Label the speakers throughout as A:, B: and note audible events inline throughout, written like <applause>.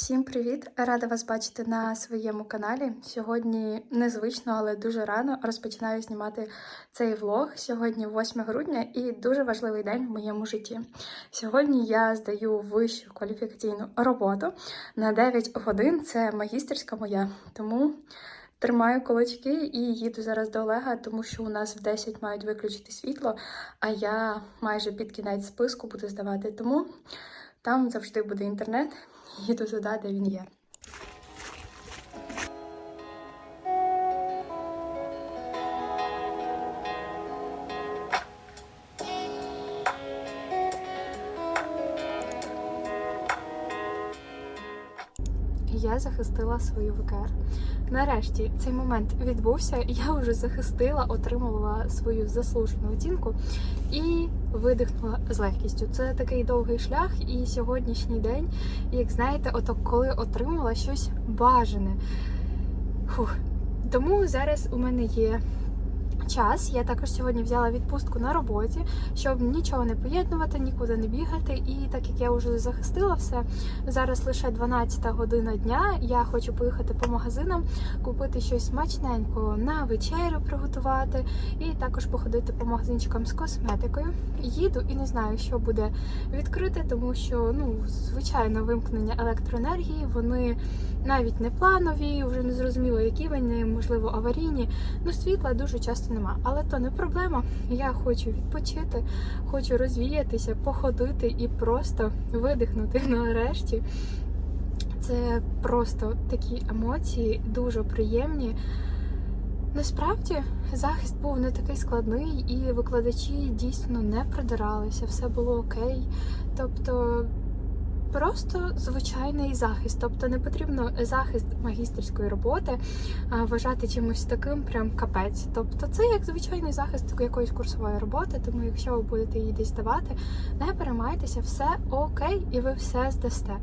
A: Всім привіт! Рада вас бачити на своєму каналі. Сьогодні незвично, але дуже рано розпочинаю знімати цей влог. Сьогодні 8 грудня і дуже важливий день в моєму житті. Сьогодні я здаю вищу кваліфікаційну роботу на 9 годин. Це магістерська моя, тому. Тримаю кулачки і їду зараз до Олега, тому що у нас в 10 мають виключити світло, а я майже під кінець списку буду здавати. Тому там завжди буде інтернет. Їду туди, де він є. Я захистила свою ВКР. Нарешті цей момент відбувся. Я вже захистила, отримувала свою заслужену оцінку і видихнула з легкістю. Це такий довгий шлях, і сьогоднішній день, як знаєте, ото коли отримала щось бажане. Фух. Тому зараз у мене є час. Я також сьогодні взяла відпустку на роботі, щоб нічого не поєднувати, нікуди не бігати. І так як я вже захистила все, зараз лише 12 година дня. Я хочу поїхати по магазинам, купити щось смачненького на вечерю приготувати, і також походити по магазинчикам з косметикою. Їду і не знаю, що буде відкрите, тому що ну, звичайно, вимкнення електроенергії вони навіть не планові, вже не зрозуміло, які вони, можливо, аварійні. Ну, світла дуже часто нема. Але то не проблема. Я хочу відпочити, хочу розвіятися, походити і просто видихнути <laughs> нарешті. Це просто такі емоції, дуже приємні. Насправді захист був не такий складний, і викладачі дійсно не придиралися, все було окей. Тобто Просто звичайний захист, тобто не потрібно захист магістерської роботи вважати чимось таким, прям капець. Тобто це як звичайний захист якоїсь курсової роботи. Тому якщо ви будете її десь давати, не переймайтеся, все окей, і ви все здасте.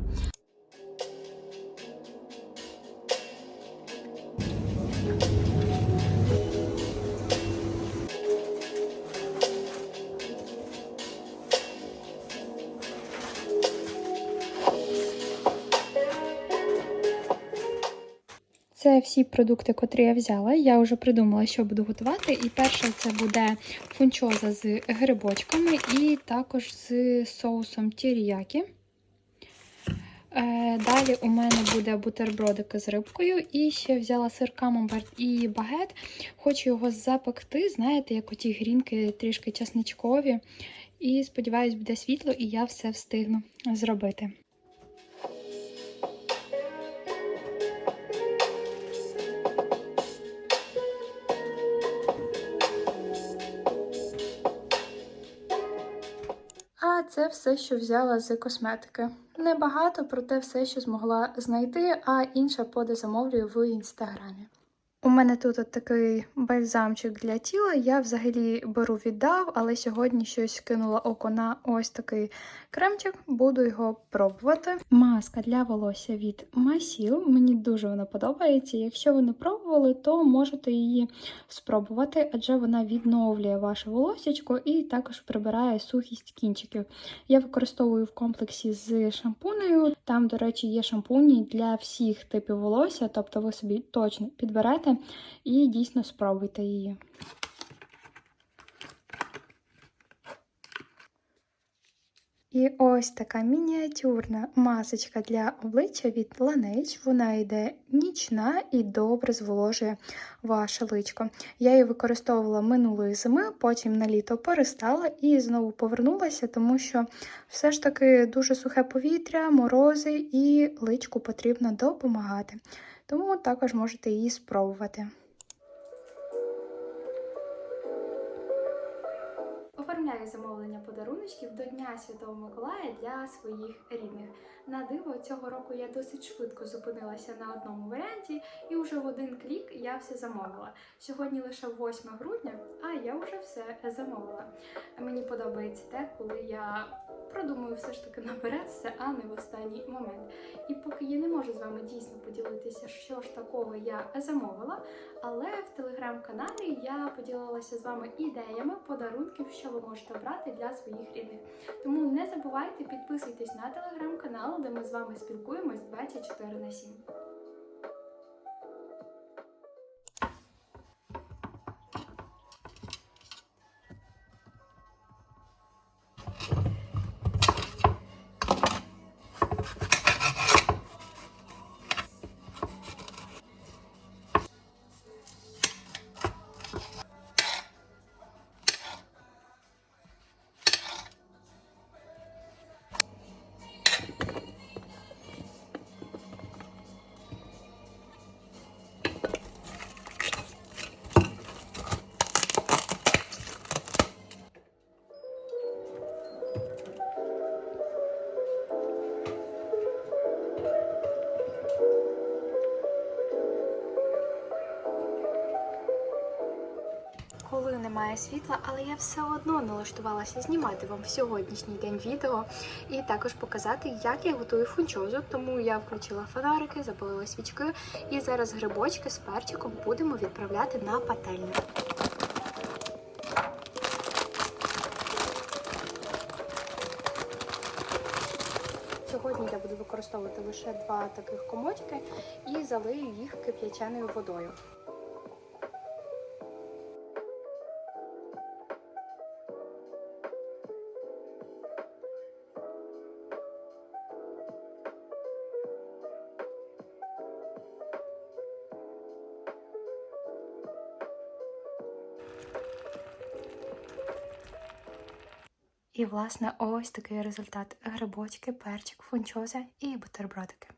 A: Всі продукти, котрі я взяла. Я вже придумала, що буду готувати. І перше це буде фунчоза з грибочками і також з соусом тіріякі. Е, Далі у мене буде бутербродики з рибкою. І ще взяла сир камамберт і багет. Хочу його запекти, знаєте, як оті грінки трішки часничкові. І сподіваюсь, буде світло, і я все встигну зробити. Це все, що взяла з косметики. Небагато, проте все, що змогла знайти, а інше подозамовлюю в інстаграмі. У мене тут от такий бальзамчик для тіла. Я взагалі беру віддав, але сьогодні щось кинула око на ось такий кремчик, буду його пробувати. Маска для волосся від Масіл. Мені дуже вона подобається. Якщо ви не пробували, то можете її спробувати, адже вона відновлює ваше волосечко і також прибирає сухість кінчиків. Я використовую в комплексі з шампунею. Там, до речі, є шампуні для всіх типів волосся, тобто ви собі точно підберете і дійсно спробуйте її. І ось така мініатюрна масочка для обличчя від Laneige. Вона йде нічна і добре зволожує ваше личко. Я її використовувала минулої зими, потім на літо перестала і знову повернулася, тому що все ж таки дуже сухе повітря, морози і личку потрібно допомагати. Тому також можете її спробувати. Оформляю замовлення подаруночків до Дня Святого Миколая для своїх рідних. На диво, цього року я досить швидко зупинилася на одному варіанті, і вже в один клік я все замовила. Сьогодні лише 8 грудня, а я вже все замовила. Мені подобається те, коли я продумую все ж таки наперед все, а не в останній момент. І поки я не можу з вами дійсно поділитися, що ж такого я замовила, але в телеграм-каналі я поділилася з вами ідеями подарунків, що ви можете обрати для своїх рідних. Тому не забувайте підписуйтесь на телеграм-канал, де ми з вами спілкуємось 24 на 7. Коли немає світла, але я все одно налаштувалася знімати вам сьогоднішній день відео і також показати, як я готую фунчозу. Тому я включила фонарики, запалила свічки, і зараз грибочки з перчиком будемо відправляти на пательню. Сьогодні я буду використовувати лише два таких комочки і залию їх кип'яченою водою. І, власне, ось такий результат: грибочки, перчик, фунчоза і бутербродики.